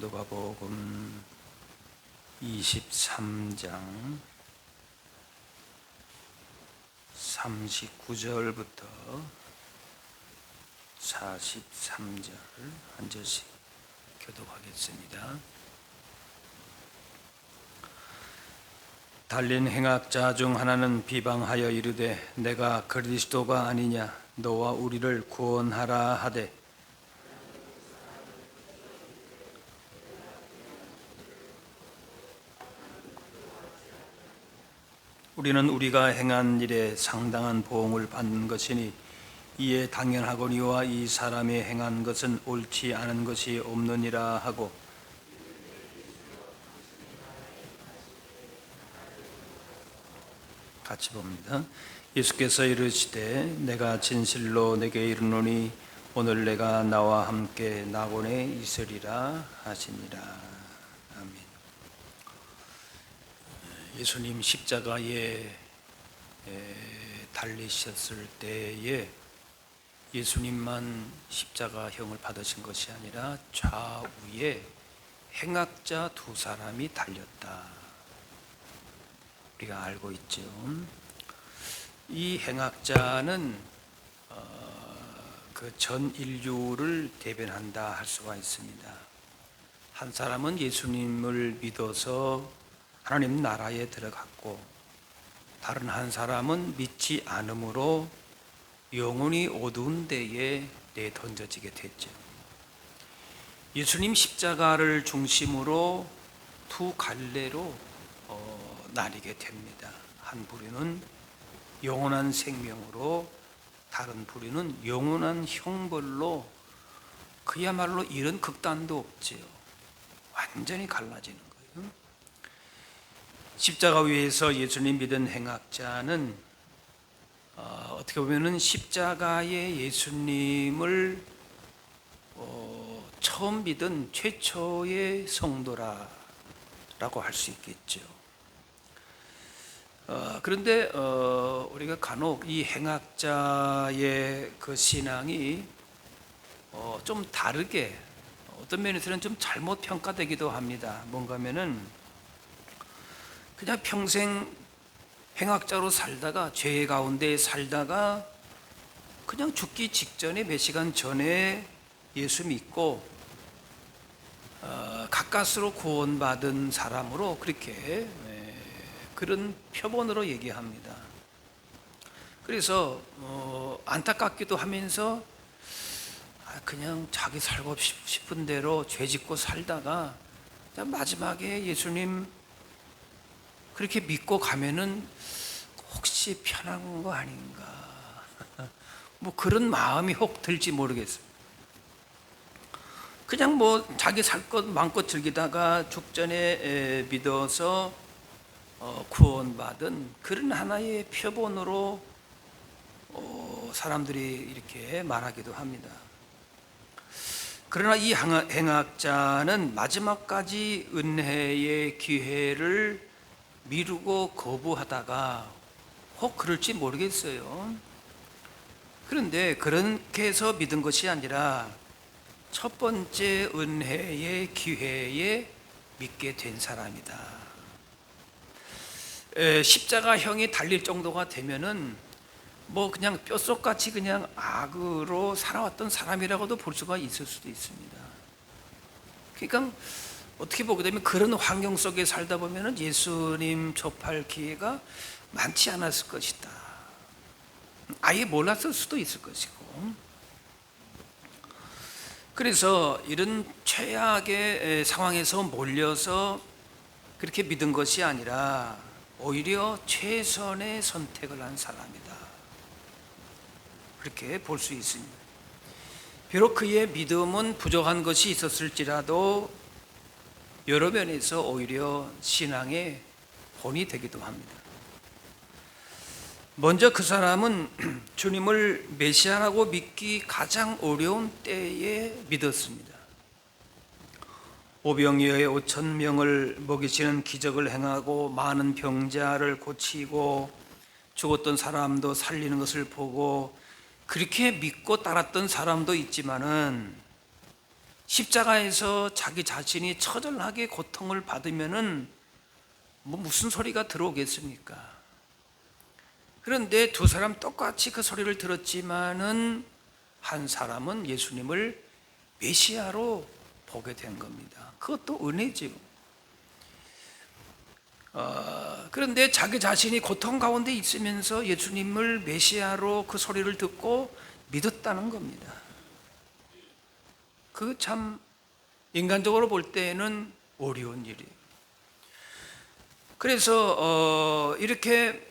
누가복음 23장 39절부터 43절 한 절씩 교독하겠습니다. 달린 행악자 중 하나는 비방하여 이르되 내가 그리스도가 아니냐 너와 우리를 구원하라 하되 우리는 우리가 행한 일에 상당한 보응을 받는 것이니 이에 당연하거니와 이 사람이 행한 것은 옳지 않은 것이 없느니라 하고 같이 봅니다. 예수께서 이르시되 내가 진실로 내게 이르노니 오늘 내가 나와 함께 낙원에 있으리라 하시니라. 아멘. 예수님 십자가에 에, 달리셨을 때에 예수님만 십자가형을 받으신 것이 아니라 좌우에 행악자 두 사람이 달렸다. 우리가 알고 있죠. 이 행악자는 어, 그전 인류를 대변한다 할 수가 있습니다. 한 사람은 예수님을 믿어서 하나님 나라에 들어갔고 다른 한 사람은 믿지 않으므로 영혼이 어두운 데에 내던져지게 됐죠. 예수님 십자가를 중심으로 두 갈래로 어, 나뉘게 됩니다. 한 부류는 영원한 생명으로 다른 부류는 영원한 형벌로 그야말로 이런 극단도 없지요. 완전히 갈라지는. 십자가 위에서 예수님 믿은 행악자는 어, 떻게 보면은 십자가의 예수님을 어, 처음 믿은 최초의 성도라라고 할 수 있겠죠. 어, 그런데 어, 우리가 간혹 이 행악자의 그 신앙이 어, 좀 다르게 어떤 면에서는 좀 잘못 평가되기도 합니다. 뭔가면은 그냥 평생 행악자로 살다가 죄 가운데 살다가 그냥 죽기 직전에 몇 시간 전에 예수 믿고 어, 가까스로 구원받은 사람으로 그렇게 에, 그런 표본으로 얘기합니다. 그래서 어, 안타깝기도 하면서 아, 그냥 자기 살고 싶은 대로 죄 짓고 살다가 마지막에 예수님 그렇게 믿고 가면은 혹시 편한 거 아닌가? 뭐 그런 마음이 혹 들지 모르겠어요. 그냥 뭐 자기 살 것 마음껏 즐기다가 죽전에 믿어서 어, 구원받은 그런 하나의 표본으로 어, 사람들이 이렇게 말하기도 합니다. 그러나 이 행악자는 마지막까지 은혜의 기회를 미루고 거부하다가 혹 그럴지 모르겠어요. 그런데 그렇게 해서 믿은 것이 아니라 첫 번째 은혜의 기회에 믿게 된 사람이다. 에, 십자가형이 달릴 정도가 되면은 뭐 그냥 뼛속같이 그냥 악으로 살아왔던 사람이라고도 볼 수가 있을 수도 있습니다. 그러니까 어떻게 보게 되면 그런 환경 속에 살다 보면은 예수님 접할 기회가 많지 않았을 것이다. 아예 몰랐을 수도 있을 것이고. 그래서 이런 최악의 상황에서 몰려서 그렇게 믿은 것이 아니라 오히려 최선의 선택을 한 사람이다. 그렇게 볼 수 있습니다. 비록 그의 믿음은 부족한 것이 있었을지라도 여러 면에서 오히려 신앙의 본이 되기도 합니다. 먼저 그 사람은 주님을 메시아라고 믿기 가장 어려운 때에 믿었습니다. 오병이어의 5천 명을 먹이시는 기적을 행하고 많은 병자를 고치고 죽었던 사람도 살리는 것을 보고 그렇게 믿고 따랐던 사람도 있지만은 십자가에서 자기 자신이 처절하게 고통을 받으면은 뭐 무슨 소리가 들어오겠습니까? 그런데 두 사람 똑같이 그 소리를 들었지만은 한 사람은 예수님을 메시아로 보게 된 겁니다. 그것도 은혜죠. 어, 그런데 자기 자신이 고통 가운데 있으면서 예수님을 메시아로 그 소리를 듣고 믿었다는 겁니다. 그 참 인간적으로 볼 때는 어려운 일이에요. 그래서 어, 이렇게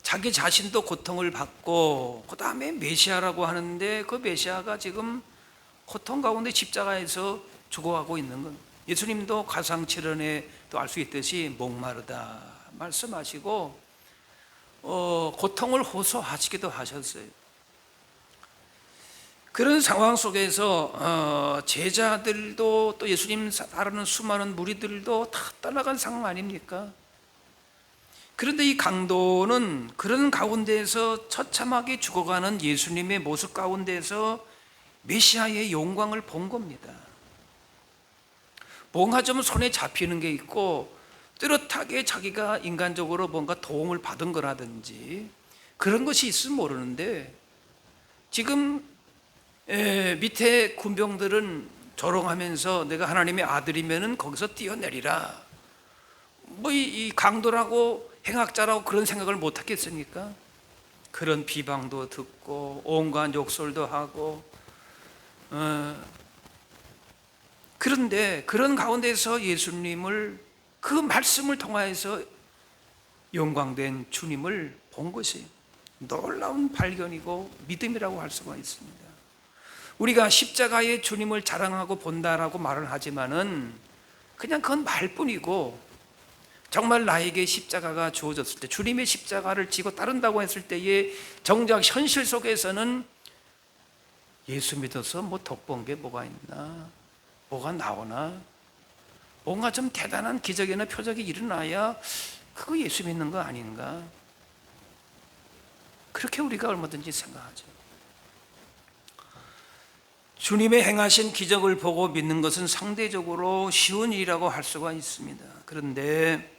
자기 자신도 고통을 받고 그 다음에 메시아라고 하는데 그 메시아가 지금 고통 가운데 십자가에서 죽어가고 있는 건 예수님도 가상칠언에 또 알 수 있듯이 목마르다 말씀하시고 어, 고통을 호소하시기도 하셨어요. 그런 상황 속에서 어, 제자들도 또 예수님 따르는 수많은 무리들도 다 떠나간 상황 아닙니까? 그런데 이 강도는 그런 가운데에서 처참하게 죽어가는 예수님의 모습 가운데서 메시아의 영광을 본 겁니다. 뭔가 좀 손에 잡히는 게 있고 뚜렷하게 자기가 인간적으로 뭔가 도움을 받은 거라든지 그런 것이 있으면 모르는데 지금 에, 밑에 군병들은 조롱하면서 내가 하나님의 아들이면은 거기서 뛰어내리라. 뭐 이 강도라고 행악자라고 그런 생각을 못 하겠습니까? 그런 비방도 듣고 온갖 욕설도 하고 어, 그런데 그런 가운데서 예수님을 그 말씀을 통하여서 영광된 주님을 본 것이 놀라운 발견이고 믿음이라고 할 수가 있습니다. 우리가 십자가의 주님을 자랑하고 본다라고 말을 하지만은 그냥 그건 말뿐이고 정말 나에게 십자가가 주어졌을 때 주님의 십자가를 지고 따른다고 했을 때에 정작 현실 속에서는 예수 믿어서 뭐 덕본 게 뭐가 있나? 뭐가 나오나? 뭔가 좀 대단한 기적이나 표적이 일어나야 그거 예수 믿는 거 아닌가? 그렇게 우리가 얼마든지 생각하죠 주님의 행하신 기적을 보고 믿는 것은 상대적으로 쉬운 일이라고 할 수가 있습니다 그런데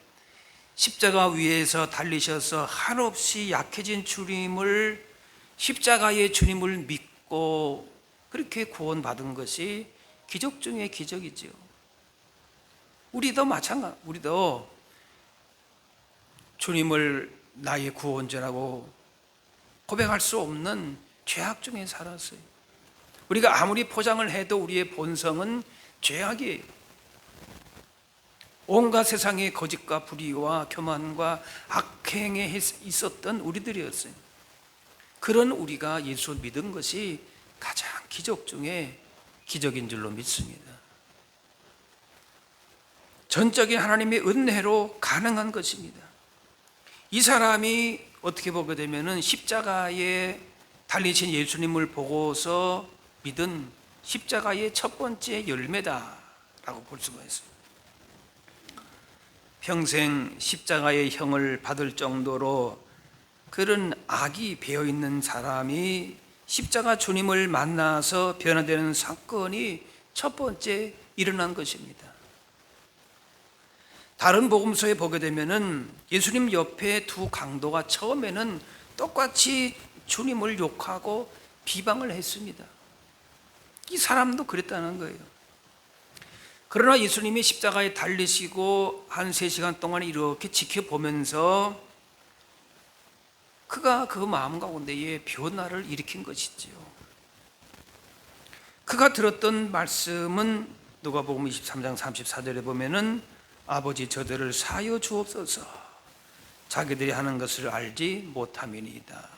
십자가 위에서 달리셔서 한없이 약해진 주님을 십자가의 주님을 믿고 그렇게 구원받은 것이 기적 중의 기적이지요. 우리도 마찬가지, 우리도 주님을 나의 구원자라고 고백할 수 없는 죄악 중에 살았어요. 우리가 아무리 포장을 해도 우리의 본성은 죄악이에요. 온갖 세상의 거짓과 불의와 교만과 악행에 있었던 우리들이었어요. 그런 우리가 예수 믿은 것이 가장 기적 중에 기적인 줄로 믿습니다. 전적인 하나님의 은혜로 가능한 것입니다. 이 사람이 어떻게 보게 되면은 십자가에 달리신 예수님을 보고서 믿은 십자가의 첫 번째 열매다라고 볼 수가 있습니다. 평생 십자가의 형을 받을 정도로 그런 악이 배어 있는 사람이 십자가 주님을 만나서 변화되는 사건이 첫 번째 일어난 것입니다. 다른 복음서에 보게 되면은 예수님 옆에 두 강도가 처음에는 똑같이 주님을 욕하고 비방을 했습니다. 이 사람도 그랬다는 거예요. 그러나 예수님이 십자가에 달리시고 한세 시간 동안 이렇게 지켜보면서 그가 그 마음 가운데에 변화를 일으킨 것이지요. 그가 들었던 말씀은 누가복음 23장 34절에 보면은 아버지 저들을 사여 주옵소서 자기들이 하는 것을 알지 못함이니이다.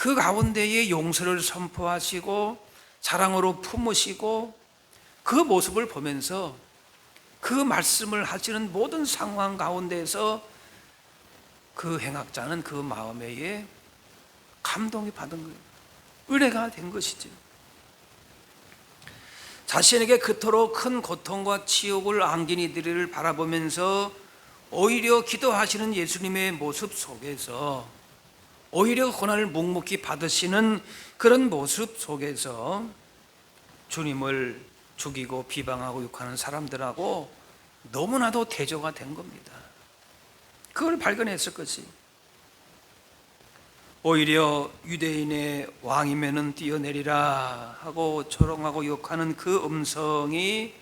그 가운데에 용서를 선포하시고 사랑으로 품으시고 그 모습을 보면서 그 말씀을 하시는 모든 상황 가운데서 그 행악자는 그 마음에 감동이 받은 거예요. 은혜가 된 것이죠. 자신에게 그토록 큰 고통과 치욕을 안긴 이들을 바라보면서 오히려 기도하시는 예수님의 모습 속에서 오히려 고난을 묵묵히 받으시는 그런 모습 속에서 주님을 죽이고 비방하고 욕하는 사람들하고 너무나도 대조가 된 겁니다. 그걸 발견했을 것이. 오히려 유대인의 왕이면은 뛰어내리라 하고 조롱하고 욕하는 그 음성이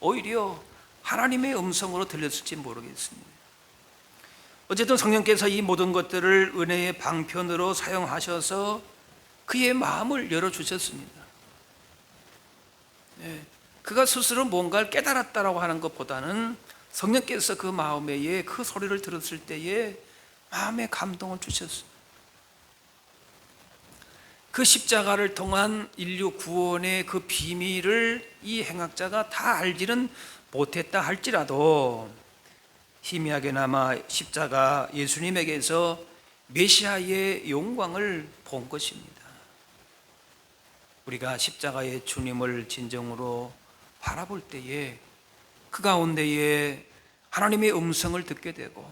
오히려 하나님의 음성으로 들렸을지 모르겠습니다. 어쨌든 성령께서 이 모든 것들을 은혜의 방편으로 사용하셔서 그의 마음을 열어주셨습니다. 예, 그가 스스로 뭔가를 깨달았다라고 하는 것보다는 성령께서 그 마음에 그 소리를 들었을 때에 마음의 감동을 주셨습니다. 그 십자가를 통한 인류 구원의 그 비밀을 이 행악자가 다 알지는 못했다 할지라도 희미하게나마 십자가 예수님에게서 메시아의 영광을 본 것입니다. 우리가 십자가의 주님을 진정으로 바라볼 때에 그 가운데에 하나님의 음성을 듣게 되고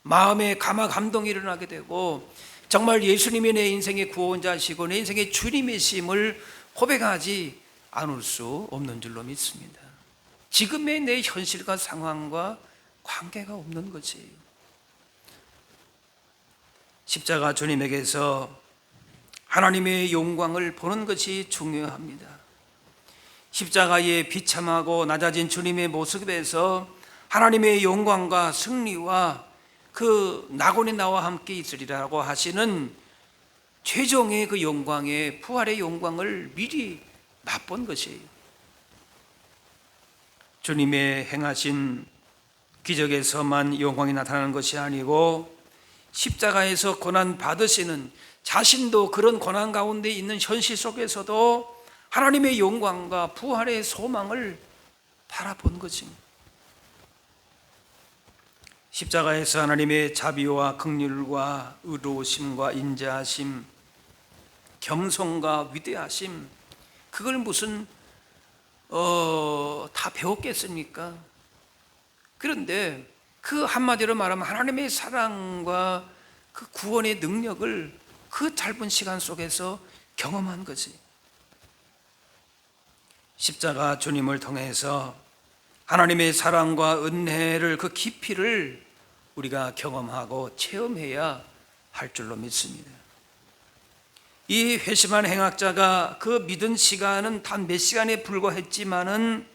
마음에 감화 감동이 일어나게 되고 정말 예수님이 내 인생의 구원자시고 내 인생의 주님이심을 고백하지 않을 수 없는 줄로 믿습니다. 지금의 내 현실과 상황과 관계가 없는 거지. 십자가 주님에게서 하나님의 영광을 보는 것이 중요합니다. 십자가의 비참하고 낮아진 주님의 모습에서 하나님의 영광과 승리와 그 낙원이 나와 함께 있으리라고 하시는 최종의 그 영광의 부활의 영광을 미리 맛본 것이에요. 주님의 행하신 기적에서만 영광이 나타나는 것이 아니고 십자가에서 고난 받으시는 자신도 그런 고난 가운데 있는 현실 속에서도 하나님의 영광과 부활의 소망을 바라본 것입니다. 십자가에서 하나님의 자비와 긍휼과 의로우심과 인자하심, 겸손과 위대하심, 그걸 무슨 어, 다 배웠겠습니까? 그런데 그 한마디로 말하면 하나님의 사랑과 그 구원의 능력을 그 짧은 시간 속에서 경험한 거지. 십자가 주님을 통해서 하나님의 사랑과 은혜를 그 깊이를 우리가 경험하고 체험해야 할 줄로 믿습니다. 이 회심한 행악자가 그 믿은 시간은 단 몇 시간에 불과했지만은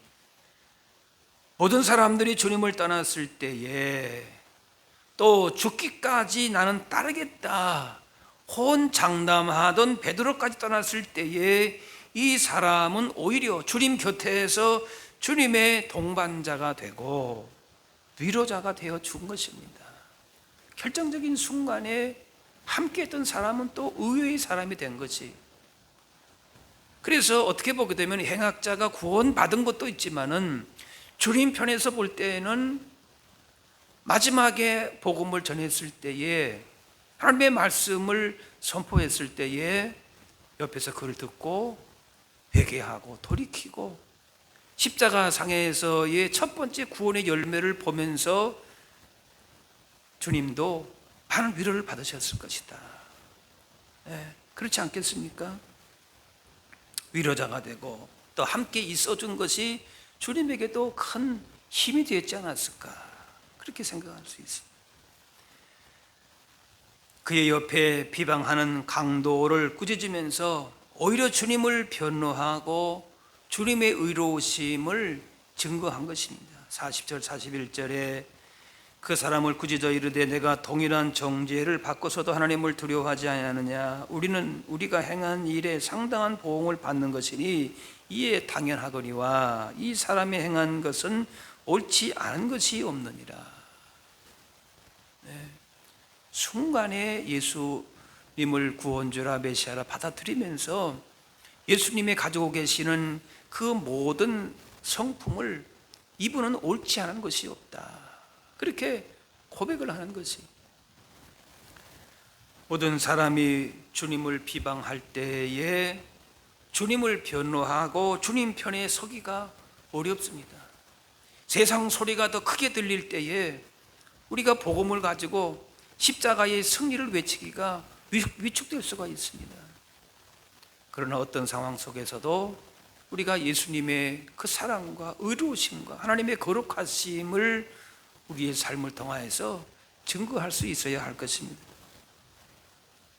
모든 사람들이 주님을 떠났을 때에 또 죽기까지 나는 따르겠다. 혼 장담하던 베드로까지 떠났을 때에 이 사람은 오히려 주님 곁에서 주님의 동반자가 되고 위로자가 되어 준 것입니다. 결정적인 순간에 함께 했던 사람은 또 의외의 사람이 된 거지. 그래서 어떻게 보게 되면 행악자가 구원받은 것도 있지만은 주님 편에서 볼 때에는 마지막에 복음을 전했을 때에 하나님의 말씀을 선포했을 때에 옆에서 그를 듣고 회개하고 돌이키고 십자가 상에서의 첫 번째 구원의 열매를 보면서 주님도 많은 위로를 받으셨을 것이다. 네, 그렇지 않겠습니까? 위로자가 되고 또 함께 있어준 것이 주님에게도 큰 힘이 되었지 않았을까 그렇게 생각할 수 있습니다. 그의 옆에 비방하는 강도를 꾸짖으면서 오히려 주님을 변호하고 주님의 의로우심을 증거한 것입니다. 40절 41절에 그 사람을 꾸짖어 이르되 내가 동일한 정죄를 받고서도 하나님을 두려워하지 아니하느냐 우리는 우리가 행한 일에 상당한 보응을 받는 것이니 이에 당연하거니와 이 사람이 행한 것은 옳지 않은 것이 없느니라 네. 순간에 예수님을 구원주라 메시아라 받아들이면서 예수님이 가지고 계시는 그 모든 성품을 이분은 옳지 않은 것이 없다. 그렇게 고백을 하는 것이. 모든 사람이 주님을 비방할 때에 주님을 변호하고 주님 편에 서기가 어렵습니다. 세상 소리가 더 크게 들릴 때에 우리가 복음을 가지고 십자가의 승리를 외치기가 위축될 수가 있습니다. 그러나 어떤 상황 속에서도 우리가 예수님의 그 사랑과 의로우심과 하나님의 거룩하심을 우리의 삶을 통하여서 증거할 수 있어야 할 것입니다.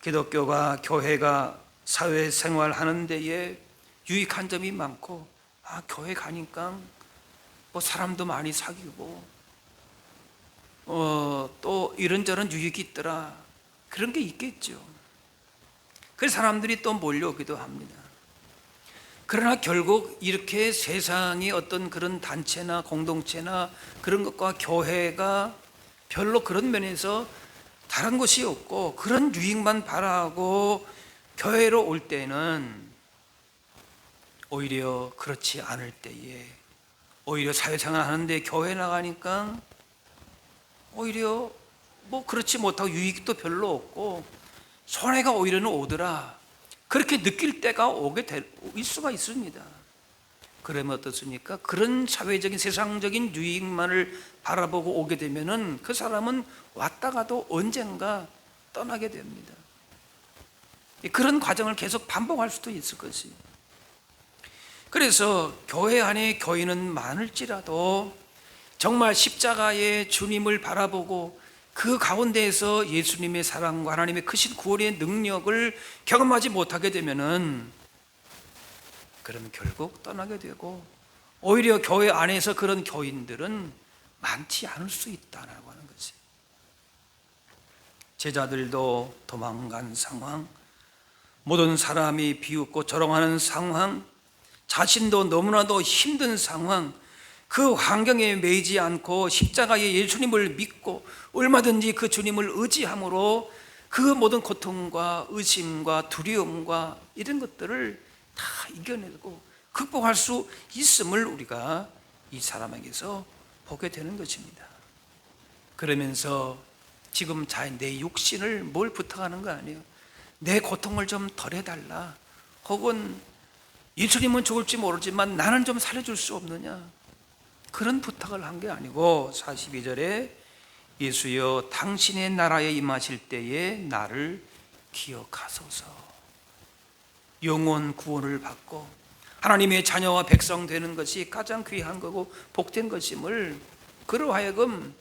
기독교가 교회가 사회 생활 하는 데에 유익한 점이 많고 아 교회 가니까 뭐 사람도 많이 사귀고 어, 또 이런저런 유익이 있더라 그런 게 있겠죠. 그래서 사람들이 또 몰려오기도 합니다. 그러나 결국 이렇게 세상이 어떤 그런 단체나 공동체나 그런 것과 교회가 별로 그런 면에서 다른 것이 없고 그런 유익만 바라고 교회로 올 때는 오히려 그렇지 않을 때에 오히려 사회생활 하는데 교회 나가니까 오히려 뭐 그렇지 못하고 유익도 별로 없고 손해가 오히려는 오더라 그렇게 느낄 때가 오게 될 수가 있습니다. 그러면 어떻습니까? 그런 사회적인 세상적인 유익만을 바라보고 오게 되면은 그 사람은 왔다가도 언젠가 떠나게 됩니다. 그런 과정을 계속 반복할 수도 있을 것이. 그래서 교회 안에 교인은 많을지라도 정말 십자가의 주님을 바라보고 그 가운데에서 예수님의 사랑과 하나님의 크신 구원의 능력을 경험하지 못하게 되면은 그러면 결국 떠나게 되고 오히려 교회 안에서 그런 교인들은 많지 않을 수 있다라고 하는 거지. 제자들도 도망간 상황, 모든 사람이 비웃고 조롱하는 상황, 자신도 너무나도 힘든 상황, 그 환경에 매이지 않고 십자가의 예수님을 믿고 얼마든지 그 주님을 의지함으로 그 모든 고통과 의심과 두려움과 이런 것들을 다 이겨내고 극복할 수 있음을 우리가 이 사람에게서 보게 되는 것입니다. 그러면서 지금 자내 육신을 뭘 부탁하는 거 아니에요. 내 고통을 좀 덜해달라. 혹은 예수님은 죽을지 모르지만 나는 좀 살려줄 수 없느냐. 그런 부탁을 한 게 아니고 42절에 예수여 당신의 나라에 임하실 때에 나를 기억하소서. 영원 구원을 받고 하나님의 자녀와 백성 되는 것이 가장 귀한 거고 복된 것임을 그로 하여금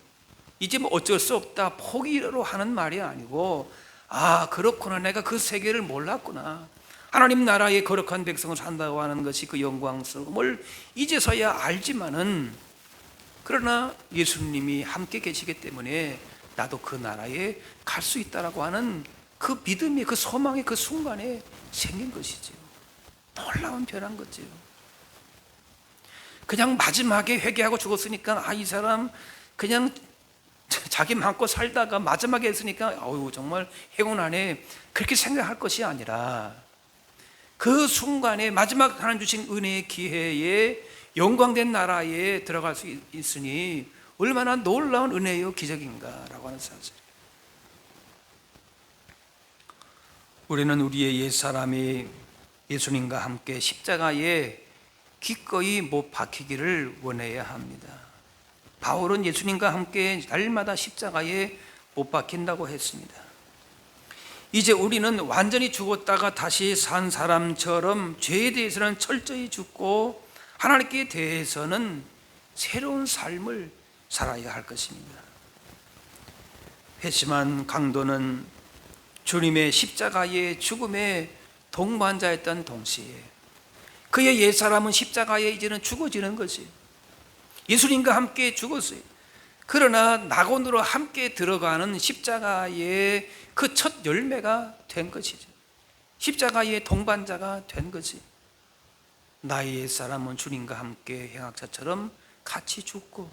이제 뭐 어쩔 수 없다 포기로 하는 말이 아니고 아 그렇구나 내가 그 세계를 몰랐구나 하나님 나라의 거룩한 백성을 산다고 하는 것이 그 영광스러움을 이제서야 알지만은 그러나 예수님이 함께 계시기 때문에 나도 그 나라에 갈 수 있다라고 하는 그 믿음이 그 소망이 그 순간에 생긴 것이지요. 놀라운 변한 거지요. 그냥 마지막에 회개하고 죽었으니까 아 이 사람 그냥 자기 마음껏 살다가 마지막에 했으니까 어유 정말 행운하네 그렇게 생각할 것이 아니라 그 순간에 마지막 하나님 주신 은혜의 기회에 영광된 나라에 들어갈 수 있으니 얼마나 놀라운 은혜요 기적인가라고 하는 사실. 우리는 우리의 옛 사람이 예수님과 함께 십자가에 기꺼이 못 박히기를 원해야 합니다. 바울은 예수님과 함께 날마다 십자가에 못 박힌다고 했습니다. 이제 우리는 완전히 죽었다가 다시 산 사람처럼 죄에 대해서는 철저히 죽고 하나님께 대해서는 새로운 삶을 살아야 할 것입니다. 회심한 강도는 주님의 십자가의 죽음에 동반자였던 동시에 그의 옛사람은 십자가에 이제는 죽어지는 것이 예수님과 함께 죽었어요. 그러나 낙원으로 함께 들어가는 십자가의 그 첫 열매가 된 것이죠. 십자가의 동반자가 된 것이 나의 옛사람은 주님과 함께 행악자처럼 같이 죽고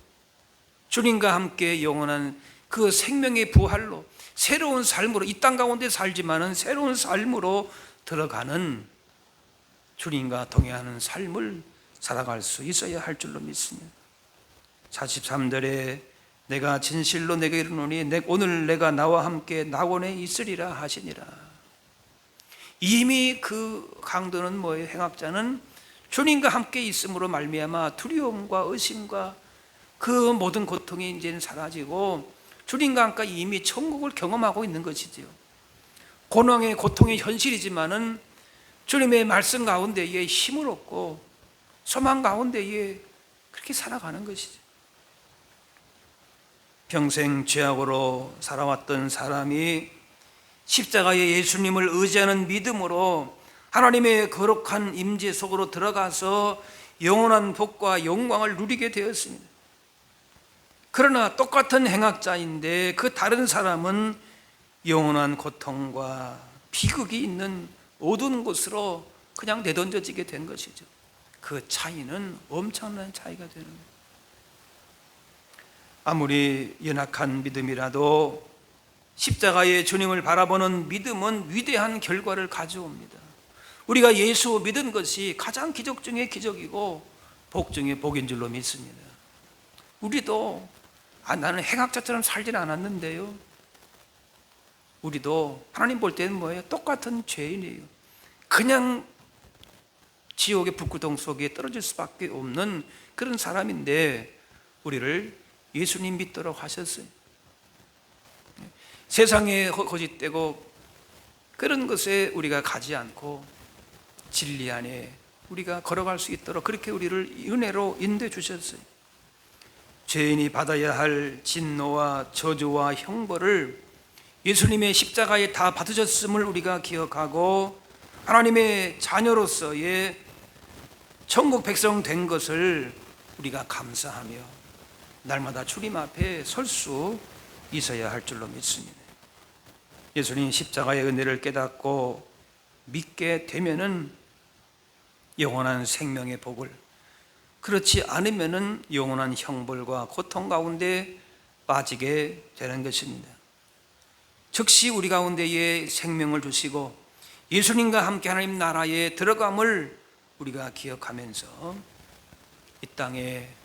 주님과 함께 영원한 그 생명의 부활로 새로운 삶으로 이 땅 가운데 살지만은 새로운 삶으로 들어가는 주님과 동행하는 삶을 살아갈 수 있어야 할 줄로 믿습니다. 43절에 내가 진실로 내게 이르노니 오늘 내가 나와 함께 낙원에 있으리라 하시니라. 이미 그 강도는 뭐예요? 행악자는 주님과 함께 있음으로 말미암아 두려움과 의심과 그 모든 고통이 이제는 사라지고 주님과 함께 이미 천국을 경험하고 있는 것이지요. 고난의 고통의 현실이지만은 주님의 말씀 가운데에 힘을 얻고 소망 가운데에 그렇게 살아가는 것이죠. 평생 죄악으로 살아왔던 사람이 십자가의 예수님을 의지하는 믿음으로 하나님의 거룩한 임재 속으로 들어가서 영원한 복과 영광을 누리게 되었습니다. 그러나 똑같은 행악자인데 그 다른 사람은 영원한 고통과 비극이 있는 어두운 곳으로 그냥 내던져지게 된 것이죠. 그 차이는 엄청난 차이가 되는 거예요. 아무리 연약한 믿음이라도 십자가의 주님을 바라보는 믿음은 위대한 결과를 가져옵니다. 우리가 예수 믿은 것이 가장 기적 중의 기적이고 복 중의 복인 줄로 믿습니다. 우리도 아, 나는 행악자처럼 살진 않았는데요. 우리도 하나님 볼 때는 뭐예요? 똑같은 죄인이에요. 그냥 지옥의 불구덩 속에 떨어질 수밖에 없는 그런 사람인데 우리를 예수님 믿도록 하셨어요. 세상에 거짓되고 그런 것에 우리가 가지 않고 진리 안에 우리가 걸어갈 수 있도록 그렇게 우리를 은혜로 인도해 주셨어요. 죄인이 받아야 할 진노와 저주와 형벌을 예수님의 십자가에 다 받으셨음을 우리가 기억하고 하나님의 자녀로서의 천국 백성 된 것을 우리가 감사하며 날마다 주님 앞에 설 수 있어야 할 줄로 믿습니다. 예수님 십자가의 은혜를 깨닫고 믿게 되면은 영원한 생명의 복을 그렇지 않으면은 영원한 형벌과 고통 가운데 빠지게 되는 것입니다. 즉시 우리 가운데에 생명을 주시고 예수님과 함께 하나님 나라에 들어감을 우리가 기억하면서 이 땅에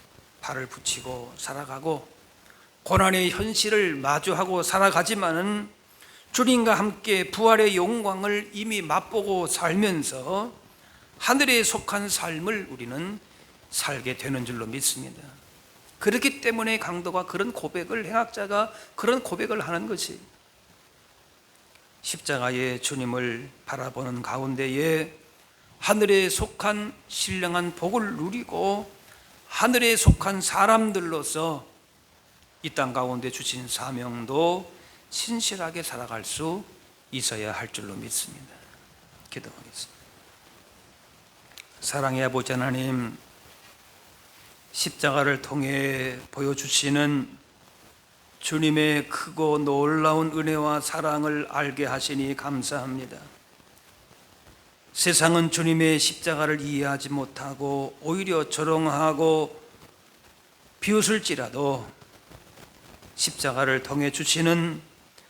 발을 붙이고 살아가고 고난의 현실을 마주하고 살아가지만은 주님과 함께 부활의 영광을 이미 맛보고 살면서 하늘에 속한 삶을 우리는 살게 되는 줄로 믿습니다. 그렇기 때문에 강도가 그런 고백을 행악자가 그런 고백을 하는 것이 십자가의 주님을 바라보는 가운데에 하늘에 속한 신령한 복을 누리고 하늘에 속한 사람들로서 이 땅 가운데 주신 사명도 신실하게 살아갈 수 있어야 할 줄로 믿습니다. 기도하겠습니다. 사랑의 아버지 하나님, 십자가를 통해 보여주시는 주님의 크고 놀라운 은혜와 사랑을 알게 하시니 감사합니다. 세상은 주님의 십자가를 이해하지 못하고 오히려 조롱하고 비웃을지라도 십자가를 통해 주시는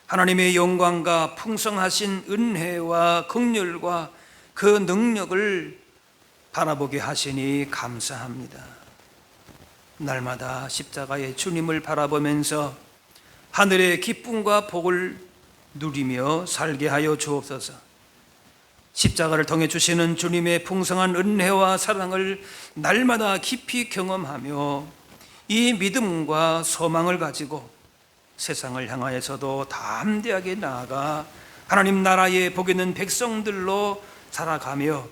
하나님의 영광과 풍성하신 은혜와 긍휼과 그 능력을 바라보게 하시니 감사합니다. 날마다 십자가의 주님을 바라보면서 하늘의 기쁨과 복을 누리며 살게 하여 주옵소서. 십자가를 통해 주시는 주님의 풍성한 은혜와 사랑을 날마다 깊이 경험하며 이 믿음과 소망을 가지고 세상을 향하여서도 담대하게 나아가 하나님 나라의 복 있는 백성들로 살아가며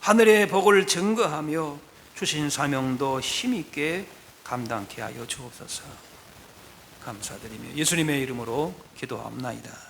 하늘의 복을 증거하며 주신 사명도 힘있게 감당케 하여 주옵소서. 감사드리며 예수님의 이름으로 기도합나이다.